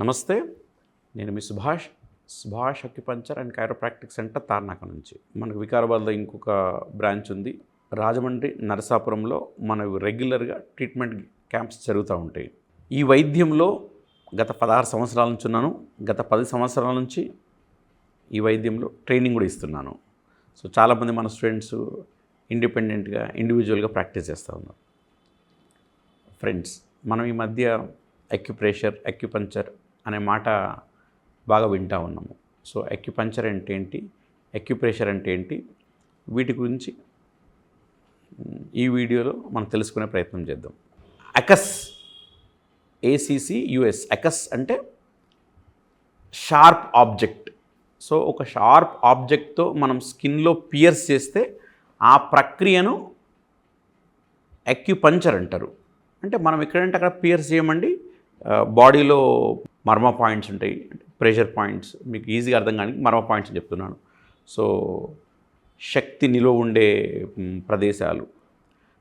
నమస్తే నేను మీ Subhash Subhash acupuncture and chiropractic centre Tarnaka నుంచి. మనకు వికారాబాద్లో ఇంకొక బ్రాంచ్ ఉంది. రాజమండ్రి నరసాపురంలో మనకు రెగ్యులర్గా ట్రీట్మెంట్ క్యాంప్స్ జరుగుతూ ఉంటాయి. ఈ వైద్యంలో గత పదహారు సంవత్సరాల నుంచి ఉన్నాను. గత పది సంవత్సరాల నుంచి ఈ వైద్యంలో ట్రైనింగ్ కూడా ఇస్తున్నాను. సో చాలామంది మన స్టూడెంట్స్ ఇండిపెండెంట్గా ఇండివిజువల్గా ప్రాక్టీస్ చేస్తూ ఉన్నారు. ఫ్రెండ్స్ మనం ఈ మధ్య అక్యుప్రెషర్ అక్యుపంచర్ అనే మాట బాగా వింటూ ఉన్నాము. సో ఎక్యుపంచర్ అంటే ఏంటి? ఎక్యుప్రెషర్ అంటే ఏంటి? వీటి గురించి ఈ వీడియోలో మనం తెలుసుకునే ప్రయత్నం చేద్దాం. అకస్ A C C U S acus అంటే షార్ప్ ఆబ్జెక్ట్ సో ఒక షార్ప్ ఆబ్జెక్ట్తో మనం స్కిన్లో పియర్స్ చేస్తే ఆ ప్రక్రియను అక్యుపంచర్ అంటారు. అంటే మనం ఎక్కడంటే అక్కడ పియర్స్ చేయమండి. బాడీలో మర్మ పాయింట్స్ ఉంటాయి ప్రెషర్ పాయింట్స్. మీకు ఈజీగా అర్థం కానీ మర్మ పాయింట్స్ చెప్తున్నాను. సో శక్తి నిలువ ఉండే ప్రదేశాలు.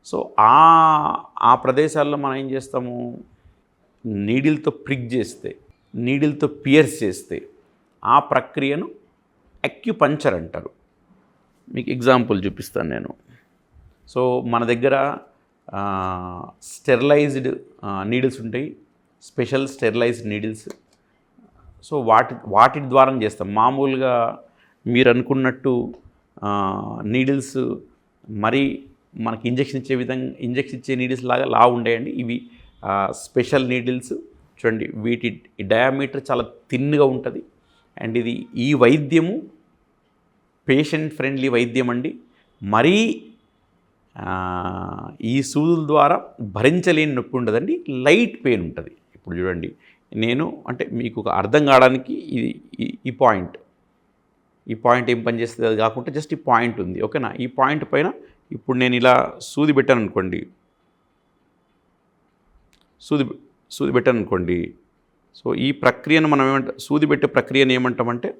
సో ఆ ఆ ప్రదేశాల్లో మనం ఏం చేస్తాము? నీడిల్తో ప్రిక్ చేస్తే నీడిల్తో పియర్స్ చేస్తే ఆ ప్రక్రియను అక్యుపంచర్ అంటారు. మీకు ఎగ్జాంపుల్ చూపిస్తాను నేను. సో మన దగ్గర స్టెరిలైజ్డ్ నీడిల్స్ ఉంటాయి. Special sterilised needles. సో వాటి వాటి ద్వారా చేస్తాం. మామూలుగా మీరు అనుకున్నట్టు నీడిల్స్ మరీ మనకి ఇంజెక్షన్ ఇచ్చే విధంగా ఇంజెక్షన్ ఇచ్చే నీడిల్స్ లాగా లా ఉండేయండి. ఇవి స్పెషల్ నీడిల్స్. చూడండి వీటి డయామీటర్ చాలా థిన్గా ఉంటుంది. అండ్ ఇది ఈ వైద్యము పేషెంట్ ఫ్రెండ్లీ వైద్యం అండి. మరీ ఈ సూదుల ద్వారా భరించలేని నొప్పి ఉండదండి. లైట్ పెయిన్ ఉంటుంది. ఇప్పుడు చూడండి. నేను అంటే మీకు ఒక అర్థం కావడానికి ఇది ఈ- ఈ పాయింట్. ఈ పాయింట్ ఏం పనిచేస్తుంది అది కాకుండా జస్ట్ ఈ పాయింట్ ఉంది. ఓకేనా? ఈ పాయింట్ పైన ఇప్పుడు నేను ఇలా సూది పెట్టాను అనుకోండి. సూది సూది పెట్టాను అనుకోండి. సో ఈ ప్రక్రియను మనం ఏమంట సూది పెట్టే ప్రక్రియను ఏమంటామంటే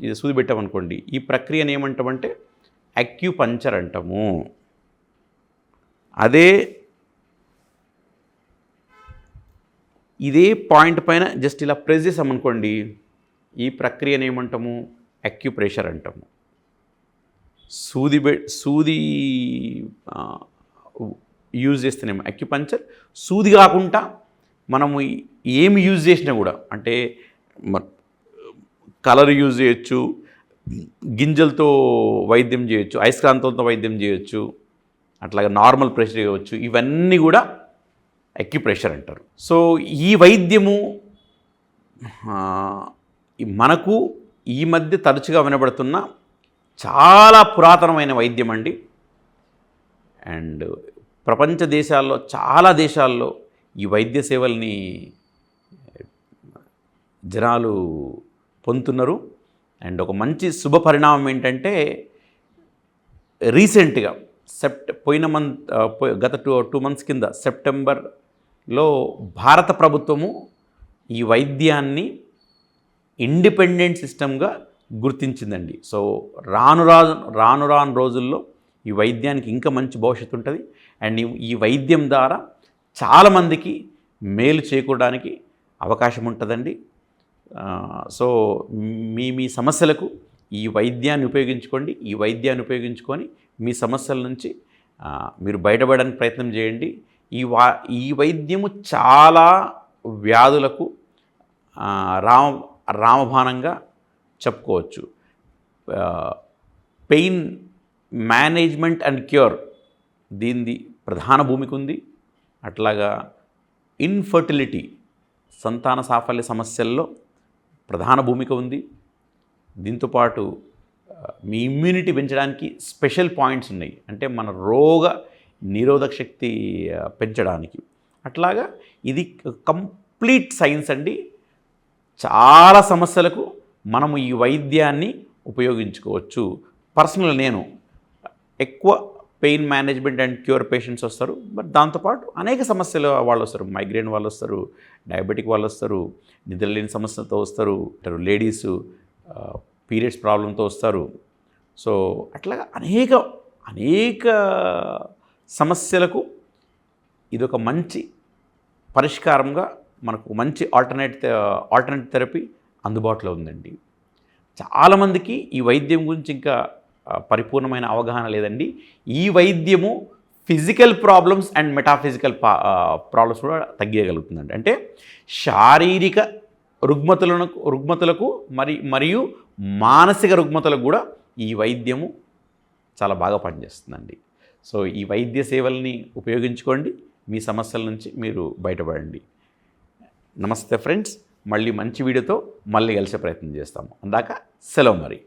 ఇది సూది పెట్టామనుకోండి ఈ ప్రక్రియను ఏమంటామంటే అక్యుపంచర్ అంటాము. అదే ఇదే పాయింట్ పైన జస్ట్ ఇలా ప్రెస్ చేసామనుకోండి ఈ ప్రక్రియను ఏమంటాము? అక్యుప్రెషర్ అంటాము. సూది బె సూది యూజ్ చేస్తేనేమో అక్యుపంచర్ సూది కాకుండా మనము ఏమి యూజ్ చేసినా కూడా అంటే మ- కలర్ యూజ్ చేయొచ్చు గింజలతో వైద్యం చేయొచ్చు అయస్కాంతంతో వైద్యం చేయొచ్చు అట్లాగే నార్మల్ ప్రెషర్ చేయవచ్చు ఇవన్నీ కూడా అక్యుప్రెషర్ అంటారు. సో ఈ వైద్యము మనకు ఈ మధ్య తరచుగా వినబడుతున్న చాలా పురాతనమైన వైద్యం అండి. అండ్ ప్రపంచ దేశాల్లో చాలా దేశాల్లో ఈ వైద్య సేవల్ని జనాలు పొందుతున్నారు. అండ్ ఒక మంచి శుభ పరిణామం ఏంటంటే రీసెంట్గా సెప్ట్ పోయిన మంత్ గత టూ టూ మంత్స్ కింద సెప్టెంబర్ లో భారత ప్రభుత్వము ఈ వైద్యాన్ని ఇండిపెండెంట్ సిస్టమ్గా గుర్తించిందండి. సో రాను రాను రాను రాను రోజుల్లో ఈ వైద్యానికి ఇంకా మంచి భవిష్యత్తు ఉంటుంది. అండ్ ఈ- వైద్యం ద్వారా చాలామందికి మేలు చేకూరడానికి అవకాశం ఉంటుందండి. సో మీ మీ సమస్యలకు ఈ వైద్యాన్ని ఉపయోగించుకోండి. ఈ వైద్యాన్ని ఉపయోగించుకొని మీ సమస్యల నుంచి మీరు బయటపడడానికి ప్రయత్నం చేయండి. ఈ వా ఈ వైద్యము చాలా వ్యాధులకు రామ రామబాణంగా చెప్పుకోవచ్చు. పెయిన్ మేనేజ్మెంట్ అండ్ క్యూర్ దీనిది ప్రధాన భూమిక ఉంది అట్లాగా ఇన్ఫర్టిలిటీ సంతాన సాఫల్య సమస్యల్లో ప్రధాన భూమిక ఉంది దీంతోపాటు మీ ఇమ్యూనిటీ పెంచడానికి స్పెషల్ పాయింట్స్ ఉన్నాయి. అంటే మన రోగ నిరోధక శక్తి పెంచడానికి. అట్లాగా ఇది కంప్లీట్ సైన్స్ అండి. చాలా సమస్యలకు మనము ఈ వైద్యాన్ని ఉపయోగించుకోవచ్చు. పర్సనల్ నేను ఎక్కువ pain management and cure patients వస్తారు. బట్ దాంతోపాటు అనేక సమస్యలు వాళ్ళు వస్తారు. మైగ్రేన్ వాళ్ళు వస్తారు డయాబెటిక్ వాళ్ళు వస్తారు నిద్రలేని సమస్యలతో వస్తారు లేడీస్ పీరియడ్స్ ప్రాబ్లంతో వస్తారు. సో అట్లాగా అనేక అనేక సమస్యలకు ఇదొక మంచి పరిష్కారంగా మనకు మంచి ఆల్టర్నేట్ ఆల్టర్నేట్ థెరపీ అందుబాటులో ఉందండి. చాలామందికి ఈ వైద్యం గురించి ఇంకా పరిపూర్ణమైన అవగాహన లేదండి. ఈ వైద్యము physical problems and metaphysical problems కూడా తగ్గించగలుగుతుందండి అంటే శారీరక రుగ్మతులను రుగ్మతులకు మరి మరియు మానసిక రుగ్మతలకు కూడా ఈ వైద్యము చాలా బాగా పనిచేస్తుందండి. సో ఈ వైద్య సేవల్ని ఉపయోగించుకోండి. మీ సమస్యల నుంచి మీరు బయటపడండి. నమస్తే ఫ్రెండ్స్. మళ్ళీ మంచి వీడియోతో మళ్ళీ కలిసే ప్రయత్నం చేస్తాము. అందాక సెలవు మరి.